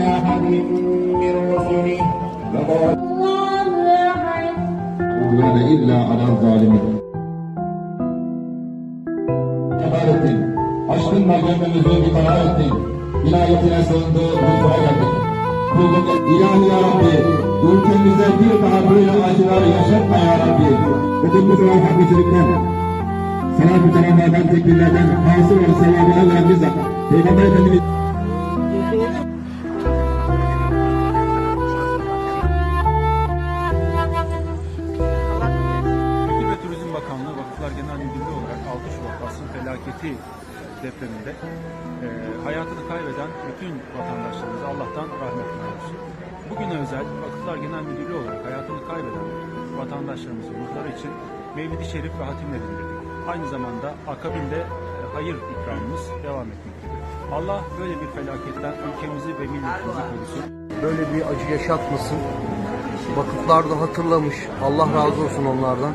إلى حبيب من رسله فقال عدوان إلا على الظالمين Cemalettin, aşkın merkezimizi bir karar ettin. İlahiyetine sığındı, huzura geldik. Kulluk ilahi ya Rabbi, ülkemize bir daha böyle acılar yaşatma ya Rabbi. Ödümüz olan hakkıcılıktan, salat-ı selamlardan, tekbirlerden, hasıl ve selam Peygamber ve Turizm Bakanlığı Vakıflar Genel Müdürlüğü olarak 6 Şubat asıl felaketi depreminde e, hayatını kaybeden bütün vatandaşlarımıza Allah'tan rahmet diliyoruz. Bugüne özel Vakıflar Genel Müdürlüğü olarak hayatını kaybeden vatandaşlarımızın ruhları için Mevlid-i Şerif ve hatimle dinledik. Aynı zamanda akabinde e, hayır ikramımız devam etmektedir. Allah böyle bir felaketten ülkemizi ve milletimizi korusun. böyle bir acı yaşatmasın. Vakıflar da hatırlamış. Allah razı olsun onlardan.